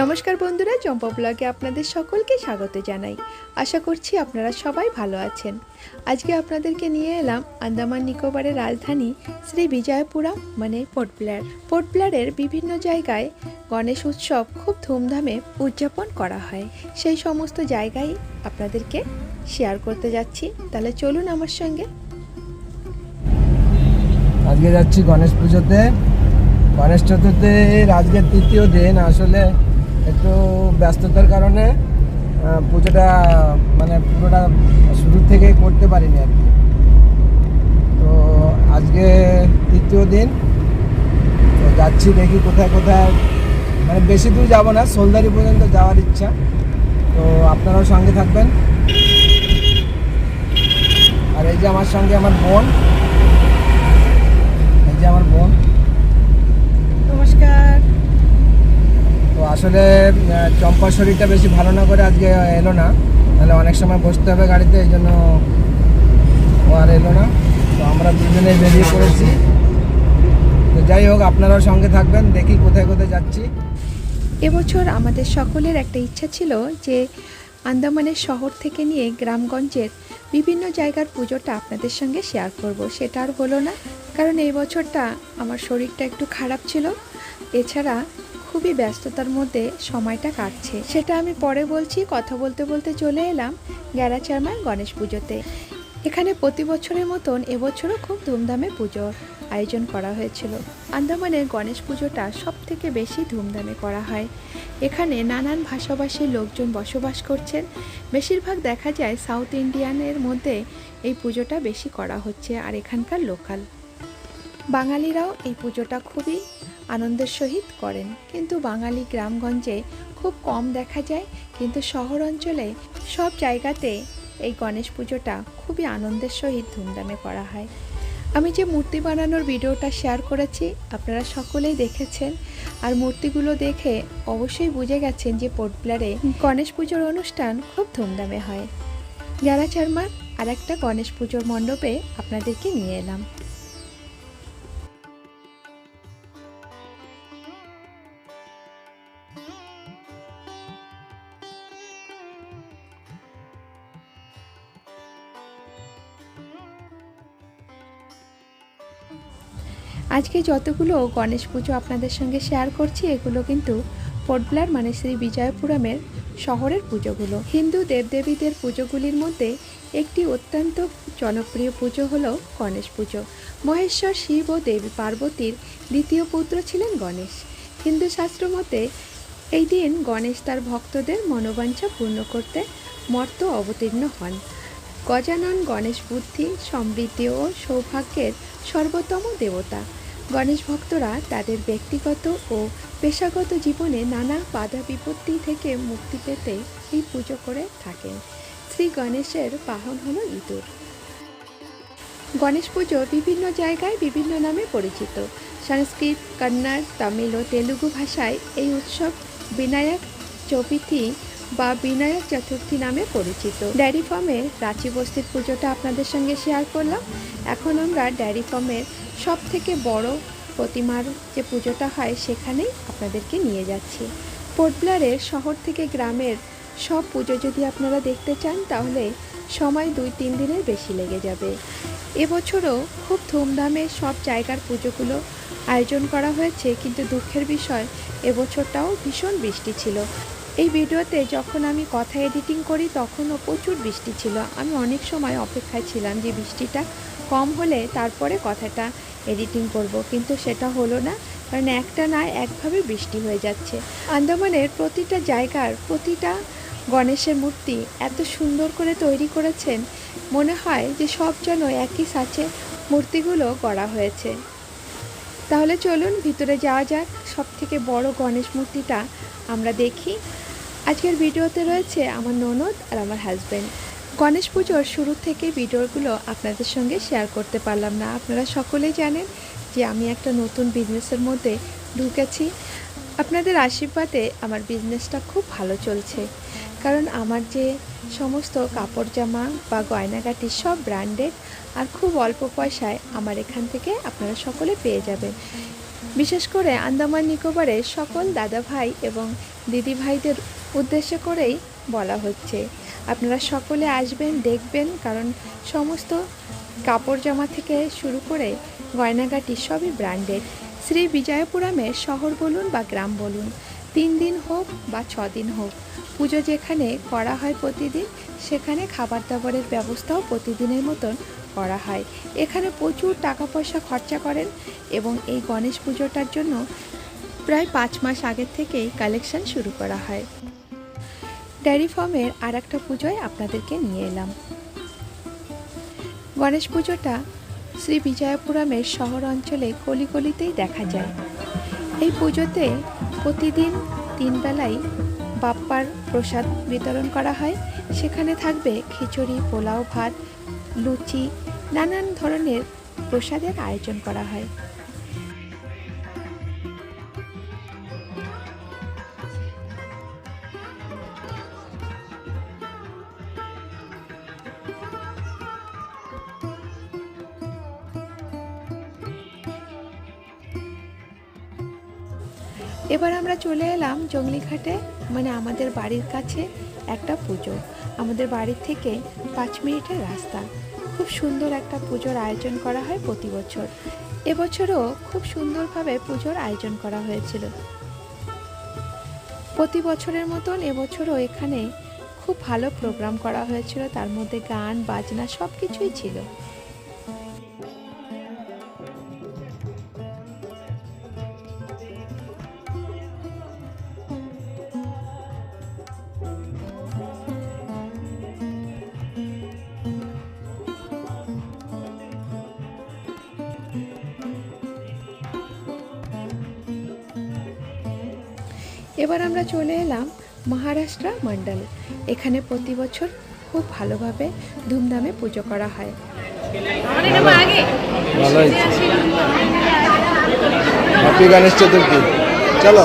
নমস্কার বন্ধুরা, চম্পা ব্লগে আপনাদের সকলকে স্বাগত জানাই। আশা করছি আপনারা সবাই ভালো আছেন। আজকে আপনাদেরকে নিয়ে এলাম আন্দামান নিকোবরের রাজধানী শ্রী বিজয়পুরা মানে পোর্ট ব্লেয়ার। পোর্ট ব্লেয়ারের বিভিন্ন জায়গায় গণেশ উৎসব খুব ধুমধামে উদযাপন করা হয়। সেই সমস্ত জায়গায় আপনাদেরকে শেয়ার করতে যাচ্ছি। তাহলে চলুন আমার সঙ্গে আজকে যাচ্ছি গণেশ পুজোতে। গণেশ চতুর্থীর আজকের তৃতীয় দিন, আসলে একটু ব্যস্ততার কারণে পুজোটা মানে পুরোটা শুরু থেকে করতে পারিনি আর কি। তো আজকে তৃতীয় দিন, তো যাচ্ছি দেখি কোথায় কোথায় মানে বেশি দূর যাব না, সোলদারি পর্যন্ত যাওয়ার ইচ্ছা। তো আপনারাও সঙ্গে থাকবেন। আর এই যে আমার সঙ্গে আমার বোন যে আমার বোন। নমস্কার। তো আসলে চম্পার শরীরটা বেশি ভালো না করে আজকে এলো না। তাহলে অনেক সময় বসতে হবে গাড়িতে এই জন্য ও আর এলো না। তো আমরা দুজনে বেরিয়ে পড়েছি। তো যাই হোক আপনারাও সঙ্গে থাকবেন দেখি কোথায় কোথায় যাচ্ছি। এবছর আমাদের সকলের একটা ইচ্ছা ছিল যে আন্দামানের শহর থেকে নিয়ে গ্রামগঞ্জের বিভিন্ন জায়গার পুজোটা আপনাদের সঙ্গে শেয়ার করব। সেটা আর হলো না। কারণ এই বছরটা আমার শরীরটা একটু খারাপ ছিল। এছাড়া খুবই ব্যস্ততার মধ্যে সময়টা কাটছে। সেটা আমি পরে বলছি, কথা বলতে বলতে চলে এলাম গ্যারাচারমার গণেশ পুজোতে। এখানে প্রতি বছরের মতন এবছরও খুব ধুমধামে পুজোর আয়োজন করা হয়েছিল। আন্দামানের গণেশ পুজোটা সব থেকে বেশি ধুমধামে করা হয়। এখানে নানান ভাষাভাষীর লোকজন বসবাস করছেন। বেশিরভাগ দেখা যায় সাউথ ইন্ডিয়ানের মধ্যে এই পুজোটা বেশি করা হচ্ছে আর এখানকার লোকাল। বাঙালিরাও এই পুজোটা খুবই আনন্দের সহিত করেন। কিন্তু বাঙালি গ্রামগঞ্জে খুব কম দেখা যায়, কিন্তু শহর অঞ্চলে সব জায়গাতে এই গণেশ পুজোটা খুবই আনন্দের সহিত ধুমধামে করা হয়। আমি যে মূর্তি বানানোর ভিডিওটা শেয়ার করেছি, আপনারা সকলেই দেখেছেন। আর মূর্তিগুলো দেখে অবশ্যই বুঝে গেছেন যে পোর্ট ব্লেয়ারে গণেশ পুজোর অনুষ্ঠান খুব ধুমধামে হয়। গ্যারা চারমার আর একটা গণেশ পুজোর মণ্ডপে আপনাদেরকে নিয়ে এলাম। আজকে যতগুলো গণেশ পুজো আপনাদের সঙ্গে শেয়ার করছি, এগুলো কিন্তু পোর্টব্লার মানে শ্রী বিজয়পুরমের শহরের পুজোগুলো। হিন্দু দেবদেবীদের পুজোগুলির মধ্যে একটি অত্যন্ত জনপ্রিয় পুজো হল গণেশ পুজো। মহেশ্বর, শিব ও দেবী পার্বতীর দ্বিতীয় পুত্র ছিলেন গণেশ। হিন্দু শাস্ত্র মতে, এই দিন গণেশ তার ভক্তদের মনোবাঞ্ছা পূর্ণ করতে মর্ত অবতীর্ণ হন। গজানন গণেশ বুদ্ধি, সমৃদ্ধি ও সৌভাগ্যের সর্বোত্তম দেবতা। গণেশ ভক্তরা তাদের ব্যক্তিগত ও পেশাগত জীবনে নানা বাধা বিপত্তি থেকে মুক্তি পেতে এই পুজো করে থাকেন। শ্রী গণেশের বাহন হল ইঁদুর। গণেশ পুজো বিভিন্ন জায়গায় বিভিন্ন নামে পরিচিত। সংস্কৃত, কন্নড়, তামিল ও তেলুগু ভাষায় এই উৎসব বিনায়ক চৌপিথি বা বিনায়ক চতুর্থী নামে পরিচিত। ড্যারি ফার্মের রাঁচি বস্তির পুজোটা আপনাদের সঙ্গে শেয়ার করলাম। এখন আমরা ড্যারি ফার্মের সব থেকে বড় প্রতিমার যে পুজোটা হয় সেখানেই আপনাদেরকে নিয়ে যাচ্ছি। পোর্টব্লারের শহর থেকে গ্রামের সব পুজো যদি আপনারা দেখতে চান, তাহলে সময় দুই তিন দিনের বেশি লেগে যাবে। এবছরও খুব ধুমধামে সব জায়গার পুজোগুলো আয়োজন করা হয়েছে, কিন্তু দুঃখের বিষয়, এবছরটাও ভীষণ বৃষ্টি ছিল। এই ভিডিওতে যখন আমি কথা এডিটিং করি, তখনও প্রচুর বৃষ্টি ছিল। আমি অনেক সময় অপেক্ষায় ছিলাম যে বৃষ্টিটা কম হলে তারপরে কথাটা এডিটিং করব। কিন্তু সেটা হলো না, কারণ একটা না একভাবে বৃষ্টি হয়ে যাচ্ছে। আন্দামানের প্রতিটা জায়গার প্রতিটা গণেশের মূর্তি এত সুন্দর করে তৈরি করেছেন, মনে হয় যে সব যেন একই সাথে মূর্তিগুলো গড়া হয়েছে। তাহলে চলুন ভিতরে যাওয়া যাক সব থেকে বড় গণেশ মূর্তিটা আমরা দেখি। আজকের ভিডিওতে রয়েছে আমার ননদ আর আমার হাজব্যান্ড গণেশ পুজোর শুরু থেকে ভিডিওগুলো আপনাদের সঙ্গে শেয়ার করতে পারলাম না। আপনারা সকলেই জানেন যে আমি একটা নতুন বিজনেসের মধ্যে ঢুকেছি। আপনাদের আশীর্বাদে আমার বিজনেসটা খুব ভালো চলছে। কারণ আমার যে সমস্ত কাপড় জামা বা গয়নাগাটি সব ব্র্যান্ডেড আর খুব অল্প পয়সায় আমার এখান থেকে আপনারা সকলে পেয়ে যাবেন। বিশেষ করে আন্দামান নিকোবরে সকল দাদা ভাই এবং দিদি ভাইদের উদ্দেশ্য করেই বলা হচ্ছে। আপনারা সকলে আসবেন, দেখবেন, কারণ সমস্ত কাপড় জামা থেকে শুরু করে গয়নাগাটি সবই ব্র্যান্ডেড। শ্রী বিজয়পুরামের শহর বলুন বা গ্রাম বলুন, তিন দিন হোক বা ছ দিন হোক, পুজো যেখানে করা হয় প্রতিদিন, সেখানে খাবার দাবারের ব্যবস্থাও প্রতিদিনের মতন করা হয়। এখানে প্রচুর টাকা পয়সা খরচা করেন এবং এই গণেশ পুজোটার জন্য প্রায় পাঁচ মাস আগের থেকেই কালেকশন শুরু করা হয়। ডেয়ারি ফার্মের আর একটা পুজোয় আপনাদেরকে নিয়ে এলাম। গণেশ পুজোটা শ্রী বিজয়পুরামের শহর অঞ্চলে কলিকলিতেই দেখা যায়। এই পুজোতে প্রতিদিন তিন বেলায় বাপ্পার প্রসাদ বিতরণ করা হয়। সেখানে থাকবে খিচুড়ি, পোলাও ভাত, লুচি, নানান ধরনের প্রসাদের আয়োজন করা হয়। এবার আমরা চলে এলাম জঙ্গলিঘাটে মানে আমাদের বাড়ির কাছে একটা পুজো। আমাদের বাড়ির থেকে পাঁচ মিনিটের রাস্তা। খুব সুন্দর একটা পুজোর আয়োজন করা হয় প্রতি বছর। এবছরও খুব সুন্দরভাবে পুজোর আয়োজন করা হয়েছিল। প্রতি বছরের মতন এবছরও এখানে খুব ভালো প্রোগ্রাম করা হয়েছিল। তার মধ্যে গান, বাজনা সব কিছুই ছিল। এবার আমরা চলে এলাম মহারাষ্ট্র মণ্ডল। এখানে প্রতি বছর খুব ভালোভাবে ধুমধামে পুজো করা হয়। হ্যাপি গণেশ চতুর্থী চলো।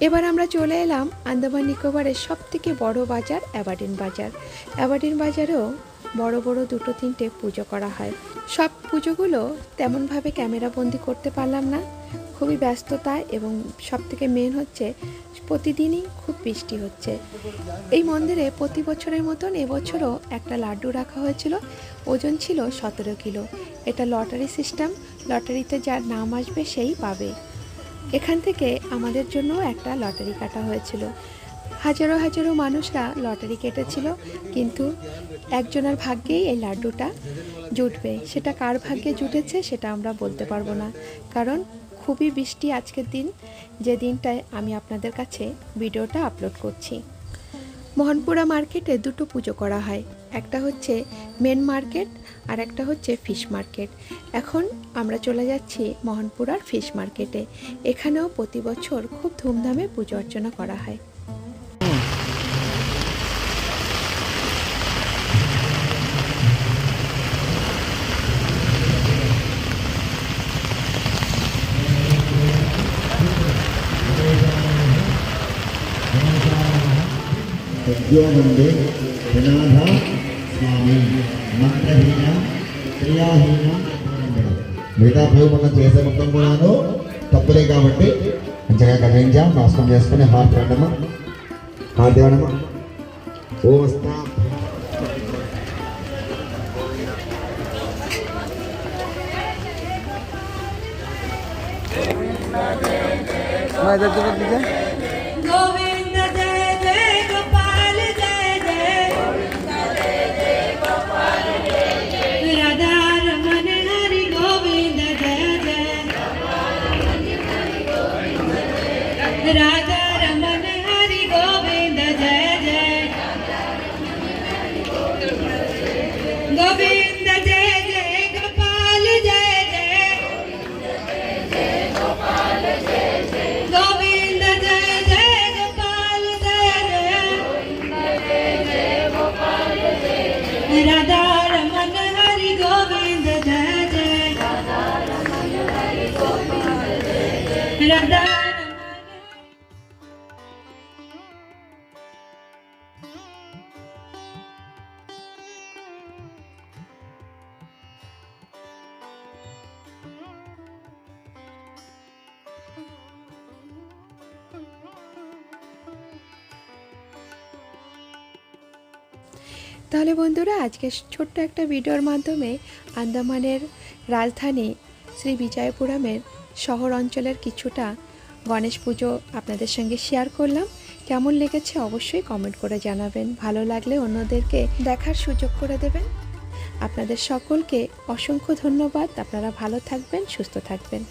এবার আমরা চলে এলাম আন্দামান নিকোবরের সব থেকে বড় বাজার অ্যাবার্ডিন বাজার। অ্যাবার্ডিন বাজারেও বড় বড় দুটো, তিনটে পুজো করা হয়। সব পুজোগুলো তেমনভাবে ক্যামেরা বন্দি করতে পারলাম না। খুবই ব্যস্ততা এবং সব থেকে মেন হচ্ছে প্রতিদিনই খুব বৃষ্টি হচ্ছে। এই মন্দিরে প্রতি বছরের মতন এবছরও একটা লাড্ডু রাখা হয়েছিল। ওজন ছিল সতেরো কিলো। এটা লটারি সিস্টেম। লটারিতে যার নাম আসবে সেই পাবে। এখান থেকে আমাদের জন্য একটা লটারি কাটা হয়েছিল। হাজারো হাজারো মানুষরা লটারি কেটেছিল, কিন্তু একজনের ভাগ্যেই এই লাড্ডুটা জুটবে। সেটা কার ভাগ্যে জুটেছে সেটা আমরা বলতে পারব না। কারণ খুবই বৃষ্টি আজকের দিন, যে দিনটায় আমি আপনাদের কাছে ভিডিওটা আপলোড করছি। মোহনপুরা মার্কেটে দুটো পুজো করা হয়। একটা হচ্ছে মেন মার্কেট আর একটা হচ্ছে ফিশ মার্কেট এখন আমরা চলে যাচ্ছি মোহনপুরার ফিশ মার্কেটে এখানেও প্রতি বছর খুব ধুমধামে পুজো অর্চনা করা হয়। Yo mandé వినోద స్వామి మంత్రహీన క్రియాహీన మిగతా పూజ మనం చేసే మొత్తం కూడాను తప్పులే కాబట్టి మంచిగా కదిలించాం నాశనం చేసుకుని హార్ట్ పెట్టడము హార్ట్ ఇవ్వడము ఓ వస్తా मैं इधर तो बता তাহলে বন্ধুরা, আজকে ছোট্ট একটা ভিডিওর মাধ্যমে আন্দামানের রাজধানী শ্রী বিজয়পুরমের শহর অঞ্চলের কিছুটা গণেশ পুজো আপনাদের সঙ্গে শেয়ার করলাম। কেমন লেগেছে অবশ্যই কমেন্ট করে জানাবেন। ভালো লাগলে অন্যদেরকে দেখার সুযোগ করে দেবেন। আপনাদের সকলকে অসংখ্য ধন্যবাদ। আপনারা ভালো থাকবেন, সুস্থ থাকবেন।